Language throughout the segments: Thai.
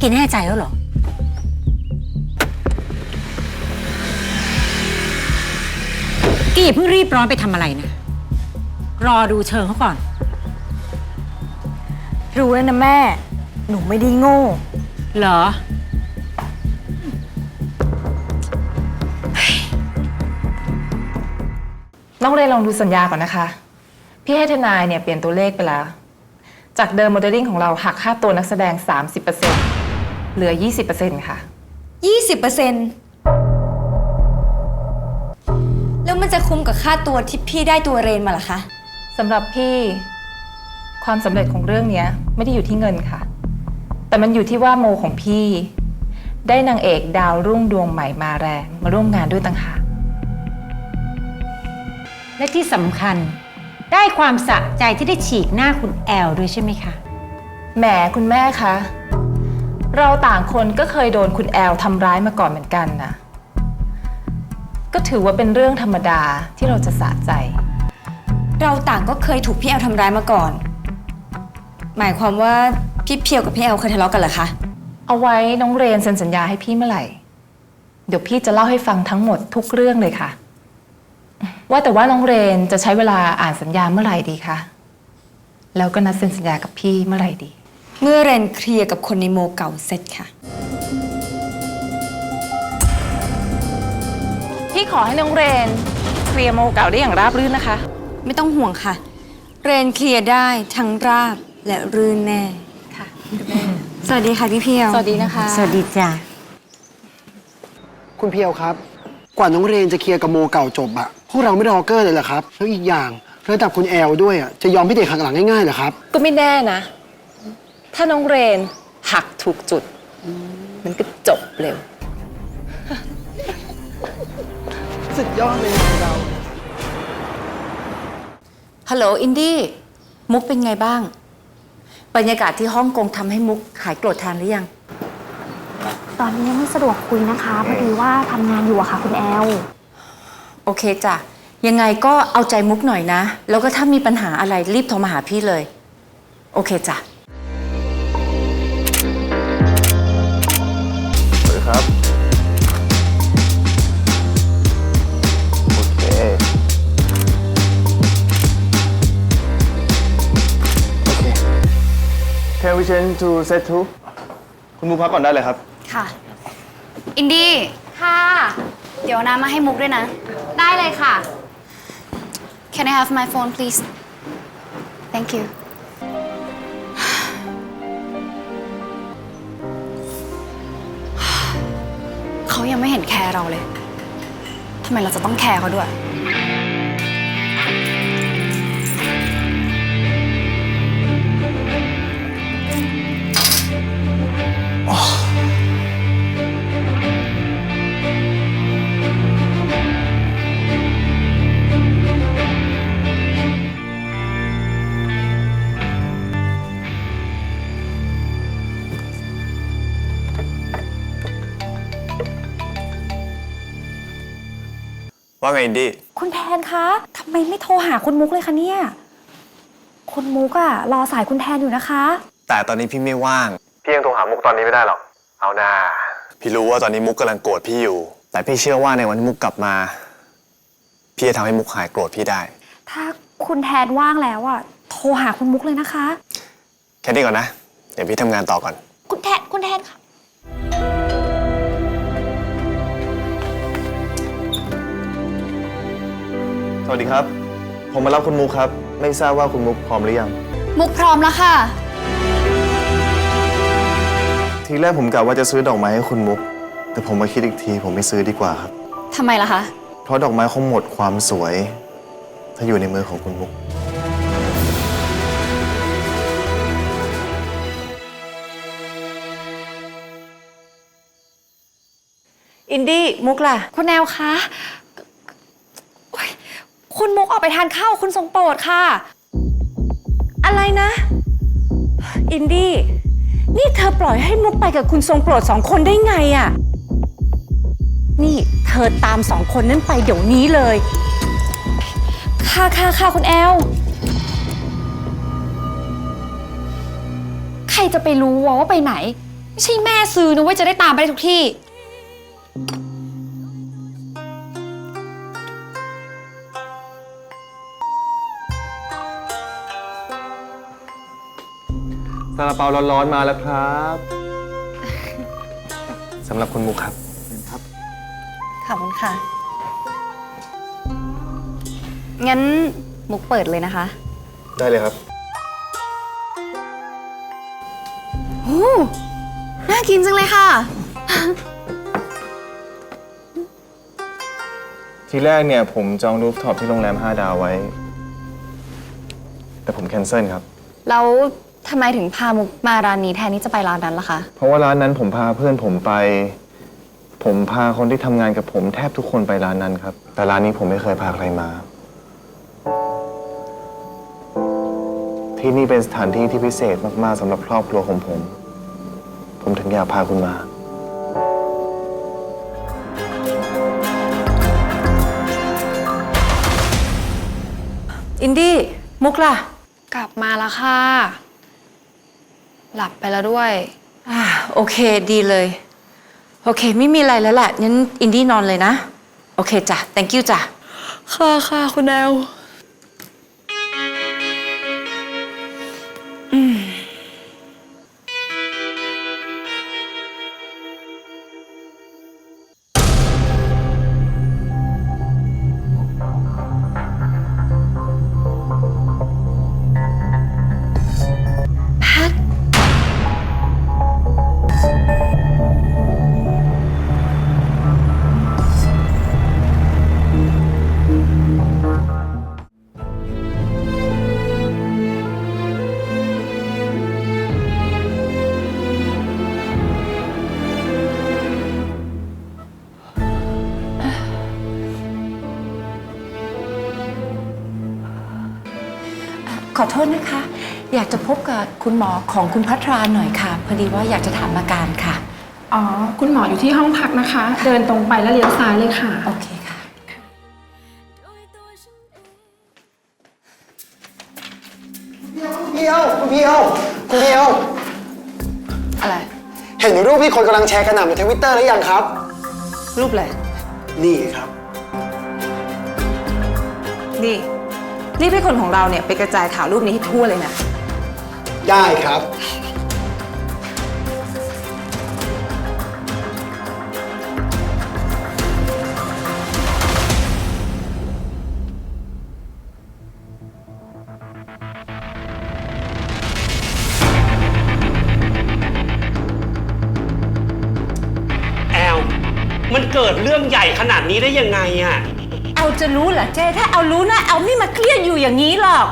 แกแน่ใจแล้วเหรอ แกอย่าเพิ่งรีบร้อนไปทำอะไรนะ รอดูเชิงเขาก่อน รู้แล้วนะแม่ หนูไม่ได้โง่ เหรอ น้องเรนลองดูสัญญาก่อนนะคะ พี่ให้ทนายเนี่ยเปลี่ยนตัวเลขไปแล้ว จากเดิมโมเดลลิ่งของเราหักค่าตัวนักแสดง 30% เหลือ 20%ค่ะ 20%แล้วมันจะคุ้มกับค่าตัวที่พี่ได้ตัวเรนมาเหรอคะ สำหรับพี่ความสำเร็จของเรื่องเนี้ยไม่ได้อยู่ที่เงินค่ะ แต่มันอยู่ที่ว่าโมของพี่ ได้นางเอกดาวรุ่งดวงใหม่มาแรงมาร่วมงานด้วยต่างหากและที่สำคัญได้ความสะใจที่ได้ฉีกหน้าคุณแอลด้วยใช่ไหมคะ แหมคุณแม่คะ เราต่างคนก็เคยโดนคุณแอลทำร้ายมาก่อนเหมือนกันนะ ก็ถือว่าเป็นเรื่องธรรมดาที่เราจะสะใจ เราต่างก็เคยถูกพี่แอลทำร้ายมาก่อน หมายความว่าพี่เพียวกับพี่แอลเคยทะเลาะกันเหรอคะ เอาไว้น้องเรนเซ็นสัญญาให้พี่เมื่อไหร่ เดี๋ยวพี่จะเล่าให้ฟังทั้งหมดทุกเรื่องเลยค่ะ ว่าแต่ว่าน้องเรนจะใช้เวลาอ่านสัญญาเมื่อไหร่ดีคะ แล้วก็นัดเซ็นสัญญากับพี่เมื่อไหร่ดี เมื่อเรนเคลียร์กับคนในโมเก่าเสร็จค่ะ พี่ขอให้น้องเรนเคลียร์โมเก่าได้อย่างราบรื่นนะคะ ไม่ต้องห่วงค่ะ เรนเคลียร์ได้ทั้งราบและรื่นแน่ ค่ะ สวัสดีค่ะพี่เพียวสวัสดีนะคะ สวัสดีจ้ะคุณเพียวครับ กว่าน้องเรนจะเคลียร์กับโมเก่าจบอะพวกเราไม่รอเกอร์เลยเหรอครับ แล้วอีกอย่างระดับคุณแอลด้วยอะจะยอมพี่เด็กหักหลังง่ายๆเหรอครับ ก็ไม่แน่นะ ถ้าน้องเรนหักถูกจุด มันก็จบเร็ว สุดยอดเลยเรา ฮัลโหลอินดี้ มุกเป็นไงบ้าง บรรยากาศที่ฮ่องกงทำให้มุกหายโกรธแทนหรือยัง ตอนนี้ยังไม่สะดวกคุยนะคะพอดีว่าทำงานอยู่อะค่ะคุณแอล โอเคจ้ะ ยังไงก็เอาใจมุกหน่อยนะ แล้วก็ถ้ามีปัญหาอะไรรีบโทรมาหาพี่เลย โอเคจ้ะ ครับโอเคโอเค Can we change to set two คุณมูพักก่อนได้เลยครับ ค่ะ อินดี้ ค่ะ เดี๋ยวน้ำมาให้มุกด้วยนะ ได้เลยค่ะ Can I have my phone please Thank you เขายังไม่เห็นแคร์เราเลยทำไมเราจะต้องแคร์เขาด้วย ว่าไงอินดี้คุณแทนคะทำไมไม่โทรหาคุณมุกเลยคะเนี่ย คุณมุกอะรอสายคุณแทนอยู่นะคะ แต่ตอนนี้พี่ไม่ว่าง พี่ยังโทรหามุกตอนนี้ไม่ได้หรอก เอานาพี่รู้ว่าตอนนี้มุกกำลังโกรธพี่อยู่ แต่พี่เชื่อว่าในวันที่มุกกลับมา พี่จะทำให้มุกหายโกรธพี่ได้ ถ้าคุณแทนว่างแล้วอะโทรหาคุณมุกเลยนะคะ แค่นี้ก่อนนะ เดี๋ยวพี่ทำงานต่อก่อน คุณแทนคุณแทนค่ะ วัสดีครับ ผมมารับคุณมุกครับ ไม่ทราบว่าคุณมุกพร้อมหรือยัง มุกพร้อมแล้วค่ะ ทีแรกผมกะว่าจะซื้อดอกไม้ให้คุณมุก แต่ผมมาคิดอีกทีผมไม่ซื้อดีกว่าครับ ทำไมล่ะคะ เพราะดอกไม้คงหมดความสวย ถ้าอยู่ในมือของคุณมุก อินดี้มุกล่ะ คุณแอลคะโอ๊ย คุณมุกออกไปทานข้าวคุณทรงโปรดค่ะ อะไรนะ อินดี้ นี่เธอปล่อยให้มุกไปกับคุณทรงโปรดสองคนได้ไงอะนี่เธอตามสองคนนั้นไปเดี๋ยวนี้เลย ค่ะค่ะค่ะคุณแอล ใครจะไปรู้วะว่าไปไหน ไม่ใช่แม่ซื้อนะเว้ยจะได้ตามไปได้ทุกที่ ซาลาเปาร้อนๆมาแล้วครับสำหรับคุณมุกครับ ขอบคุณค่ะ งั้นมุกเปิดเลยนะคะได้เลยครับ โอ้น่ากินจังเลยค่ะ ทีแรกเนี่ยผมจองรูฟท็อปที่โรงแรม 5 ดาวไว้ แต่ผมแคนเซิลครับ แล้ว ทำไมถึงพามุกมาร้านนี้แทนที่จะไปร้านนั้นล่ะคะ เพราะว่าร้านนั้นผมพาเพื่อนผมไป ผมพาคนที่ทำงานกับผมแทบทุกคนไปร้านนั้นครับ แต่ร้านนี้ผมไม่เคยพาใครมา ที่นี่เป็นสถานที่ที่พิเศษมาก ๆสำหรับครอบครัวของผม ผมถึงอยากพาคุณมา อินดี้มุกล่ะ กลับมาแล้วค่ะ หลับไปแล้วด้วยอ่าโอเคดีเลย โอเค ไม่มีอะไรแล้วแหละงั้นอินดี้นอนเลยนะ โอเคจ้ะ thank you จ้ะ ค่ะค่ะคุณแอล อโทษนะคะ อยากจะพบกับคุณหมอของคุณพัทราหน่อยค่ะ พอดีว่าอยากจะถามอาการค่ะ อ๋อ คุณหมออยู่ที่ห้องพักนะคะ เดินตรงไปแล้วเลี้ยวซ้ายเลยค่ะ โอเคค่ะ เพียวคุณเพียวคุณเพียวอะไร เห็นรูปที่คนกำลังแชร์กันหนาในทวิตเตอร์หรือยังครับ รูปอะไร นี่ครับ นี่ รีบให้คนของเราเนี่ยไปกระจายข่าวรูปนี้ให้ทั่วเลยนะ ได้ครับ แอล มันเกิดเรื่องใหญ่ขนาดนี้ได้ยังไงอะเอา จะรู้เหรอเจ๊ถ้าเอารู้นะเอาไม่มาเครียดอยู่อย่างนี้หรอก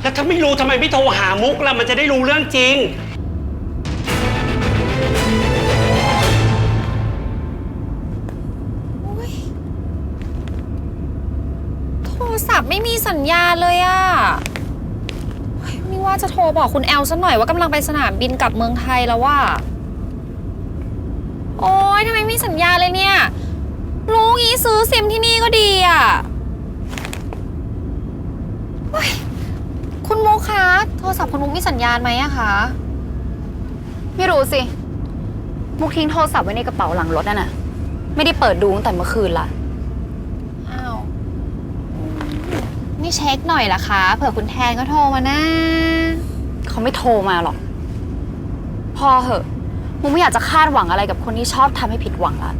แล้วถ้าไม่รู้ทำไมไม่โทรหามุกล่ะมันจะได้รู้เรื่องจริง โทรศัพท์ไม่มีสัญญาณเลยอะเฮ้ยไม่ว่าจะโทรบอกคุณแอลซะหน่อยว่ากำลังไปสนามบินกลับเมืองไทยแล้วว่า โอ๊ยทำไมไม่มีสัญญาณเลยเนี่ย รู้งี้ซื้อซิมที่นี่ก็ดีอะเฮ้ยคุณมุกคะโทรศัพท์คุณมุกมีสัญญาณไหมอะคะไม่รู้สิ มุกทิ้งโทรศัพท์ไว้ในกระเป๋าหลังรถนั่นน่ะ ไม่ได้เปิดดูตั้งแต่เมื่อคืนละอ้าวไม่เช็คหน่อยล่ะคะ เผื่อคุณแทนก็โทรมานะ เขาไม่โทรมาหรอก พอเหอะ มุกไม่อยากจะคาดหวังอะไรกับคนที่ชอบทำให้ผิดหวังละ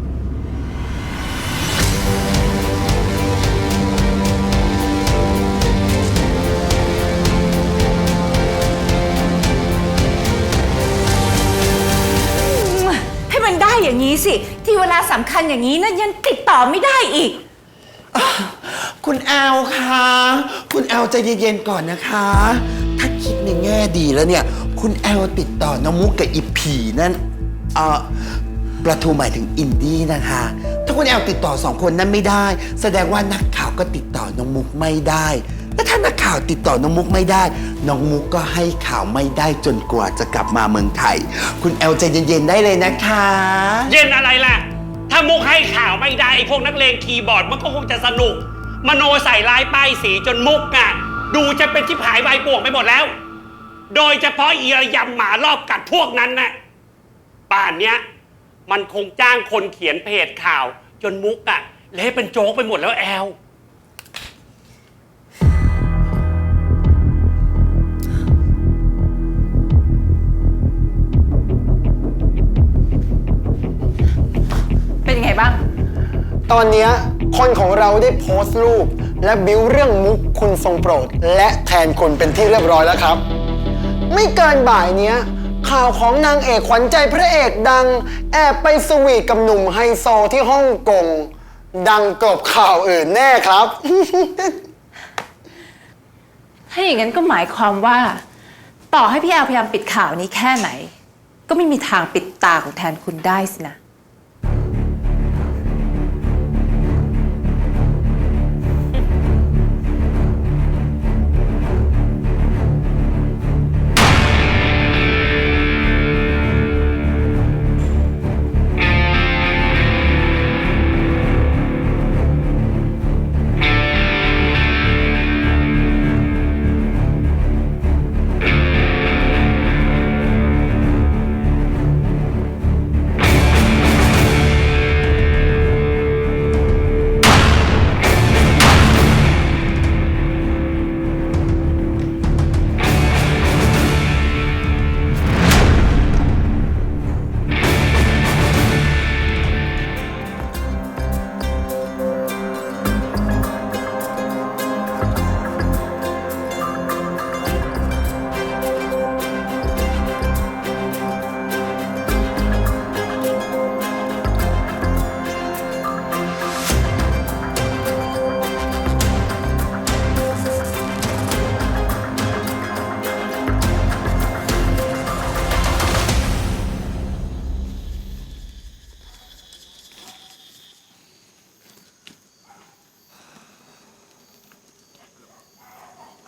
อย่างนี้สิ ที่เวลาสำคัญอย่างนี้นะยังติดต่อไม่ได้อีก คุณแอลคะคุณแอลใจเย็นๆก่อนนะคะ ถ้าคิดในแง่ดีแล้วเนี่ย คุณแอลติดต่อน้องมุกกับอีผีนั่นเออประทูหมายถึงอินดี้นะคะ ถ้าคุณแอลติดต่อสองคนนั้นไม่ได้ แสดงว่านักข่าวก็ติดต่อน้องมุกไม่ได้ และถ้านักข่าวติดต่อน้องมุกไม่ได้ น้องมุกก็ให้ข่าวไม่ได้จนกว่าจะกลับมาเมืองไทย คุณแอลใจเย็นๆได้เลยนะคะ เย็นอะไรล่ะ ถ้ามุกให้ข่าวไม่ได้ไอ้พวกนักเลงคีย์บอร์ดมันก็คงจะสนุก มโนใส่ลายป้ายสีจนมุกอะ ดูจะเป็นที่ผายใบป่วงไปหมดแล้ว โดยเฉพาะเอีระยำหมารอบกัดพวกนั้นน่ะป่านเนี้ย มันคงจ้างคนเขียนเพจข่าว จนมุกอะเละเป็นโจ๊กไปหมดแล้วแอล ตอนเนี้ยคนของเราได้โพสต์รูป และบิวเรื่องมุกคุณทรงโปรด และแทนคุณเป็นที่เรียบร้อยแล้วครับ ไม่เกินบ่ายเนี้ย ข่าวของนางเอกขวัญใจพระเอกดัง แอบไปสวีทกับหนุ่มไฮโซที่ฮ่องกง ดังกลบข่าวอื่นแน่ครับ ถ้าอย่างนั้นก็หมายความว่า ต่อให้พี่แอลพยายามปิดข่าวนี้แค่ไหน ก็ไม่มีทางปิดตาของแทนคุณได้สินะ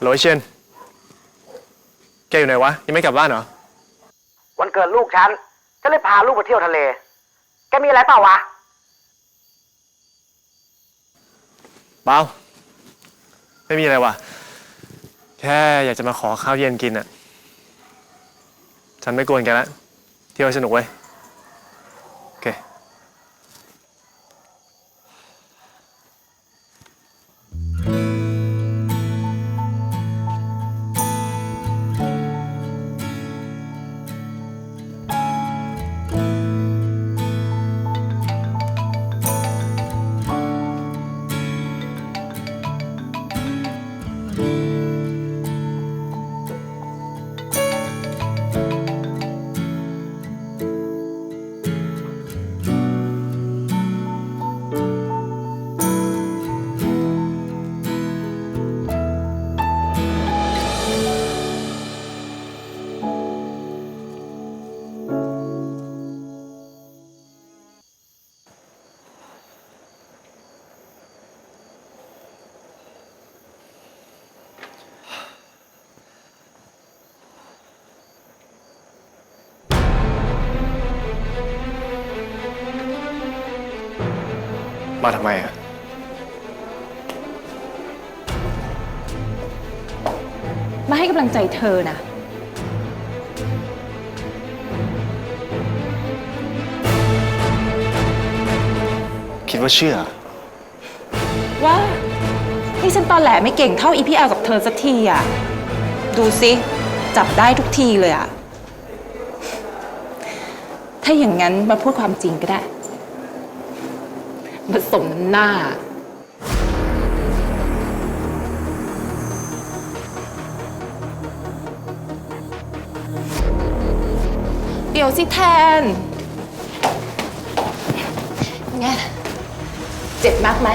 โหลไอ้เชนแกอยู่ไหนวะ ยังไม่กลับบ้านเหรอ วันเกิดลูกฉันฉันเลยพาลูกไปเที่ยวทะเล แกมีอะไรเปล่าวะ เปล่าไม่มีอะไรว่ะ แค่อยากจะมาขอข้าวเย็นกินอะฉันไม่กวนแกละเที่ยวให้สนุกเว้ย มาทำไมอะ มาให้กำลังใจเธอนะ คิดว่าเชื่อ ว่านี่ฉันตอนแหลไม่เก่งเท่าอีพีแอลกับเธอสักทีอะ ดูสิ จับได้ทุกทีเลยอะ ถ้าอย่างนั้นมาพูดความจริงก็ได้ มาสมน้ำหน้า เดี๋ยวสิแทนไงเจ็บมากไหม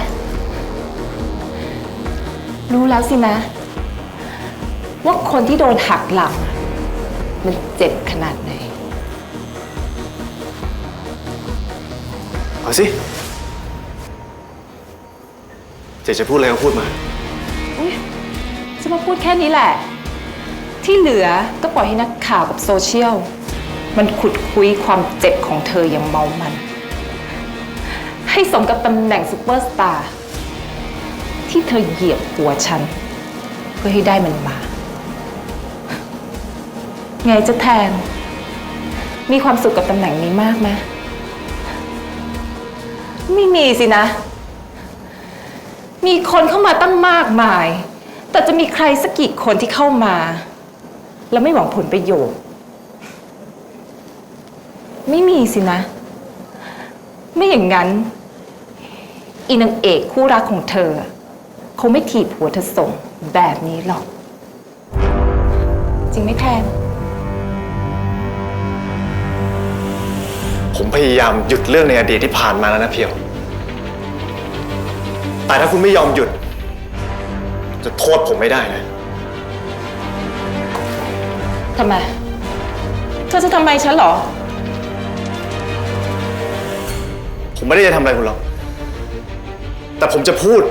รู้แล้วสินะ ว่าคนที่โดนหักหลัง มันเจ็บขนาดไหน เอาสิ เจจะพูดอะไรก็พูดมาฉันมาพูดแค่นี้แหละ ที่เหลือก็ปล่อยให้นักข่าวกับโซเชียล มันขุดคุยความเจ็บของเธออย่างเมามัน ให้สมกับตำแหน่งซูเปอร์สตาร์ที่เธอเหยียบหัวฉัน เพื่อให้ได้มันมา ไงจะแทน มีความสุขกับตำแหน่งนี้มากไหมไม่มีสินะ มีคนเข้ามาตั้งมากมาย แต่จะมีใครสักกี่คนที่เข้ามา แล้วไม่หวังผลประโยชน์ ไม่มีสินะ ไม่อย่างนั้น อีนางเอกคู่รักของเธอ คงไม่ถีบหัวเธอส่งแบบนี้หรอก จริงไหมแทนผมพยายามหยุดเรื่องในอดีตที่ผ่านมาแล้วนะเพียว แต่ถ้าคุณไม่ยอมหยุด จะโทษผมไม่ได้นะ ทำไม เธอจะทำไมฉันเหรอ ผมไม่ได้จะทำอะไรคุณหรอก แต่ผมจะพูด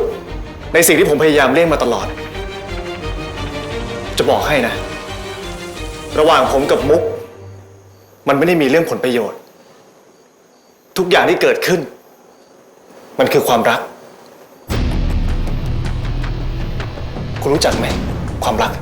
ในสิ่งที่ผมพยายามเลี่ยงมาตลอด จะบอกให้นะ ระหว่างผมกับมุก มันไม่ได้มีเรื่องผลประโยชน์ ทุกอย่างที่เกิดขึ้น มันคือความรัก คุณรู้จักไหมความรัก